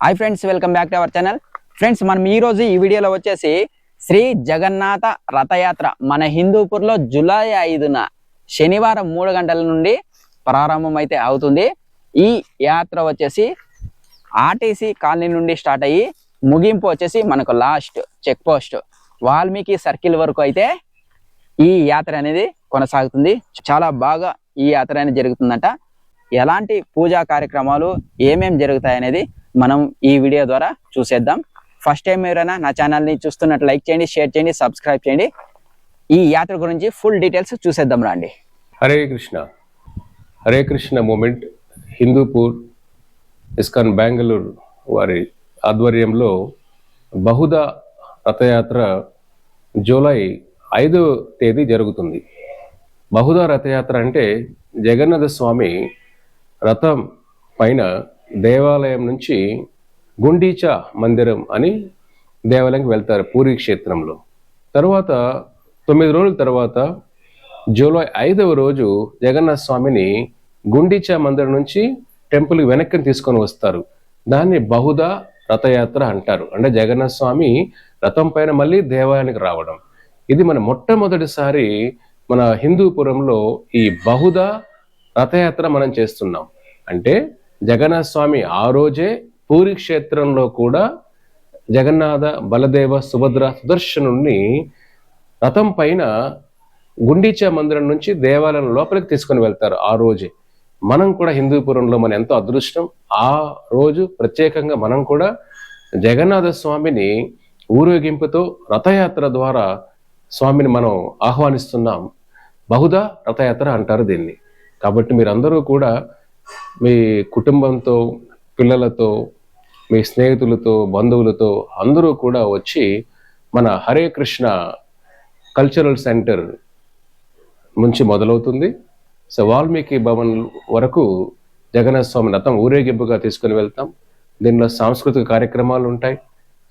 Hi friends welcome back to our channel friends మనం ఈ రోజు ఈ వీడియోలో వచ్చేసి శ్రీ జగన్నాథ రథయాత్ర మన హిందూపూర్లో జూలై ఐదున శనివారం మూడు గంటల నుండి ప్రారంభం అయితే అవుతుంది. ఈ యాత్ర వచ్చేసి ఆర్టీసీ కాలనీ నుండి స్టార్ట్ అయ్యి ముగింపు వచ్చేసి మనకు last check post Valmiki circle వరకు అయితే ఈ యాత్ర అనేది కొనసాగుతుంది. చాలా బాగా ఈ యాత్ర అనేది జరుగుతుందంట. ఎలాంటి పూజా కార్యక్రమాలు ఏమేం జరుగుతాయి అనేది మనం ఈ వీడియో ద్వారా చూసేద్దాం. ఫస్ట్ టైం ఎవరైనా నా ఛానల్ని చూస్తున్నట్టు లైక్ చేయండి షేర్ చేయండి సబ్స్క్రైబ్ చేయండి. ఈ యాత్ర గురించి ఫుల్ డీటెయిల్స్ చూసేద్దాం రండి. హరే కృష్ణ. హరే కృష్ణ మూమెంట్ హిందూపూర్ ఇస్కాన్ బెంగళూరు వారి ఆధ్వర్యంలో బహుదా రథయాత్ర జూలై ఐదో తేదీ జరుగుతుంది. బహుదా రథయాత్ర అంటే జగన్నాథ స్వామి రథం పైన దేవాలయం నుంచి గుండీచా మందిరం అని దేవాలయంకి వెళ్తారు పూరి క్షేత్రంలో. తర్వాత తొమ్మిది రోజుల తర్వాత జూలై ఐదవ రోజు జగన్నాథ స్వామిని గుండీచా మందిరం నుంచి టెంపుల్కి వెనక్కి తీసుకొని వస్తారు. దాన్ని బహుదా రథయాత్ర అంటారు. అంటే జగన్నాథ స్వామి రథం పైన మళ్ళీ దేవాలయానికి రావడం. ఇది మన మొట్టమొదటిసారి మన హిందూపురంలో ఈ బహుదా రథయాత్ర మనం చేస్తున్నాం. అంటే జగన్నాథ స్వామి ఆ రోజే పూరి క్షేత్రంలో కూడా జగన్నాథ బలదేవ సుభద్ర సుదర్శనుణ్ణి రథం పైన గుండీచా మందిరం నుంచి దేవాలయం లోపలికి తీసుకొని వెళ్తారు ఆ రోజే. మనం కూడా హిందూపురంలో మన ఎంతో అదృష్టం. ఆ రోజు ప్రత్యేకంగా మనం కూడా జగన్నాథ స్వామిని ఊరేగింపుతో రథయాత్ర ద్వారా స్వామిని మనం ఆహ్వానిస్తున్నాం. బహుదా రథయాత్ర అంటారు దీన్ని. కాబట్టి మీరందరూ కూడా మీ కుటుంబంతో పిల్లలతో మీ స్నేహితులతో బంధువులతో అందరూ కూడా వచ్చి మన హరే కృష్ణ కల్చరల్ సెంటర్ నుంచి మొదలవుతుంది. సో వాల్మీకి భవన్ వరకు జగన్నాథ స్వామి రథం ఊరేగింపుగా తీసుకుని వెళ్తాం. దీనిలో సాంస్కృతిక కార్యక్రమాలు ఉంటాయి.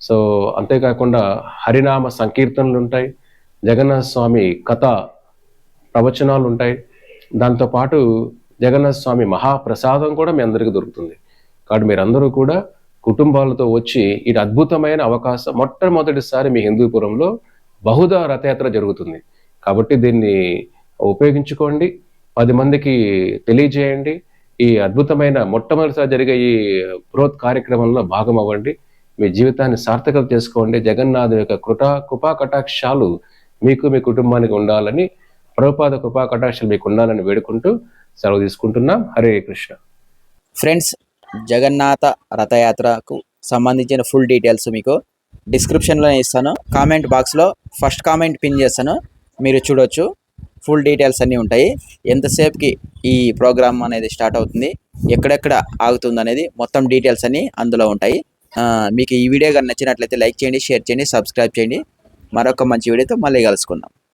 సో అంతేకాకుండా హరినామ సంకీర్తనలు ఉంటాయి. జగన్నాథ స్వామి కథ ప్రవచనాలు ఉంటాయి. దాంతోపాటు జగన్నాథ స్వామి మహాప్రసాదం కూడా మీ అందరికీ దొరుకుతుంది. కాబట్టి మీరందరూ కూడా కుటుంబాలతో వచ్చి ఇది అద్భుతమైన అవకాశం మొట్టమొదటిసారి మీ హిందూపురంలో బహుదా రథయాత్ర జరుగుతుంది. కాబట్టి దీన్ని ఉపయోగించుకోండి. పది మందికి తెలియజేయండి. ఈ అద్భుతమైన మొట్టమొదటిసారి జరిగే ఈ బృహత్ కార్యక్రమంలో భాగం అవ్వండి మీ జీవితాన్ని సార్థకత చేసుకోండి. జగన్నాథ్ యొక్క కృపా కృపా కటాక్షాలు మీకు మీ కుటుంబానికి ఉండాలని ప్రభుపాద కృపా కటాక్షాలు మీకు ఉండాలని వేడుకుంటూ సెలవు తీసుకుంటున్నాం. హరే కృష్ణ. ఫ్రెండ్స్ జగన్నాథ రథయాత్రకు సంబంధించిన ఫుల్ డీటెయిల్స్ మీకు డిస్క్రిప్షన్లో ఇస్తాను. కామెంట్ బాక్స్లో ఫస్ట్ కామెంట్ పిన్ చేస్తాను. మీరు చూడొచ్చు. ఫుల్ డీటెయిల్స్ అన్నీ ఉంటాయి. ఎంతసేపుకి ఈ ప్రోగ్రామ్ అనేది స్టార్ట్ అవుతుంది ఎక్కడెక్కడ ఆగుతుంది అనేది మొత్తం డీటెయిల్స్ అన్నీ అందులో ఉంటాయి. మీకు ఈ వీడియో కానీ నచ్చినట్లయితే లైక్ చేయండి షేర్ చేయండి సబ్స్క్రైబ్ చేయండి. మరొక మంచి వీడియోతో మళ్ళీ కలుసుకుందాం.